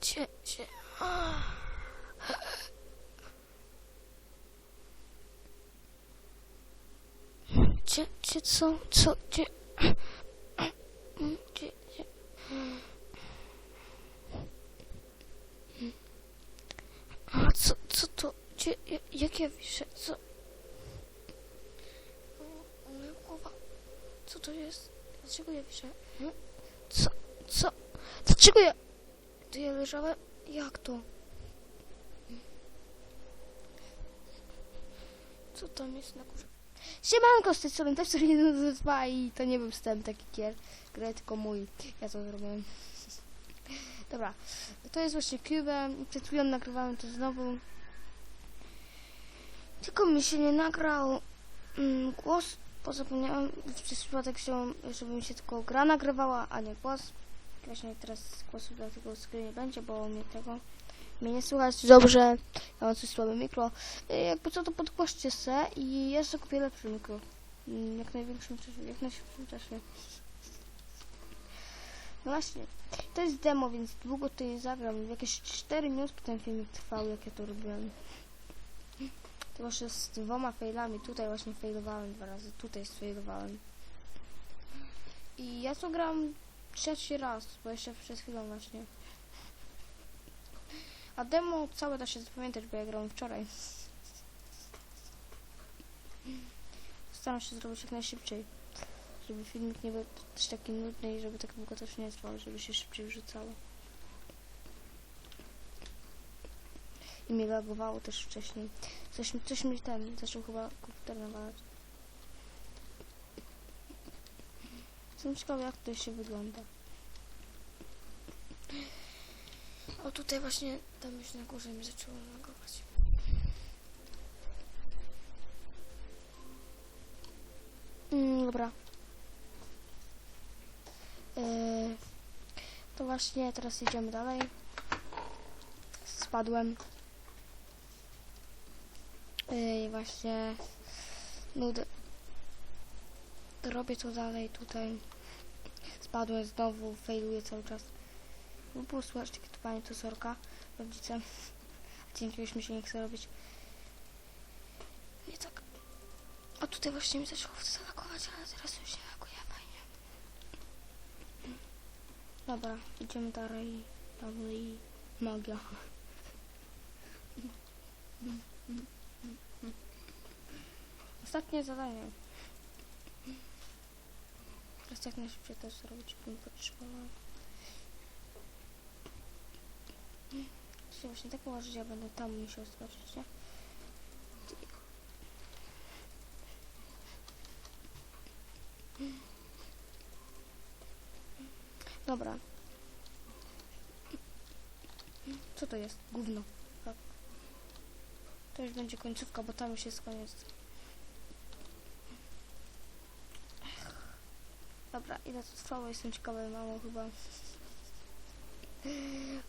Cie. Cie, cie, co, co, cie. Cie, cie. A co, co to? Ja- jak ja wiszę? Co? Moja głowa. Co to jest? Dlaczego ja wiszę? Hmm? Co? Co? Dlaczego ja... To ja leżałem? Jak to? Co tam jest na górze? Siemanko, z tej strony też 1 i to nie był wstęp taki kier, grę, tylko mój. Ja to zrobiłem. Dobra, to jest właśnie Cube. Przed chwilą nagrywałem to znowu. Tylko mi się nie nagrał mm, głos, bo zapomniałem, przez przypadek się, żeby mi się tylko gra nagrywała, a nie głos. Właśnie teraz głosu dlatego skry nie będzie, bo mnie tego mnie nie słychać dobrze. Ja mam coś słabe mikro. Y, Jakby co to podgłoście se i jeszcze kupię lepsze mikro. Mm, Jak największym czasie, jak najszybszym czasie. No właśnie, to jest demo, więc długo to nie zagram. Jakieś 4 minuty ten filmik trwał, jak ja to robiłem. To właśnie z dwoma failami. Tutaj właśnie failowałem dwa razy, tutaj sfailowałem. I ja to gram trzeci raz, bo jeszcze przed chwilą właśnie. A demo całe da się zapamiętać, bo ja grałem wczoraj. Staram się zrobić jak najszybciej. Żeby filmik nie był też taki nudny i żeby tak długo też nie trwał, żeby się szybciej wrzucało. I mnie lagowało też wcześniej. Coś, coś mi ten, zaczął chyba komputer nawalać. Jestem ciekawa jak to się wygląda. O tutaj właśnie tam już na górze mi zaczęło lagować. Mm, dobra. Yy, to właśnie teraz idziemy dalej. Spadłem. Yy, właśnie nudę. Robię to dalej tutaj. Spadłem znowu, failuję cały czas. Bo było słychać takie to sorka rodzice. A dzięki już mi się nie chce robić. Nie tak. A tutaj właśnie mi zaczęło zalagować, ale teraz już nie laguje fajnie. Dobra, idziemy dalej. Dalej. Magia. Ostatnie zadanie. Teraz jak najszybciej to zrobić, bym potrzebował. się właśnie tak ułożyć, ja będę tam musiał skoczyć, nie? Dobra. Co to jest? Gówno. Tak. To już będzie końcówka, bo tam już jest koniec. Dobra, ile to trwało? Jestem ciekawa, mało chyba.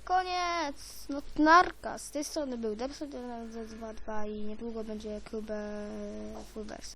Koniec! No narka. Z tej strony był Depsod 1 2 i niedługo będzie Cube Full Verse.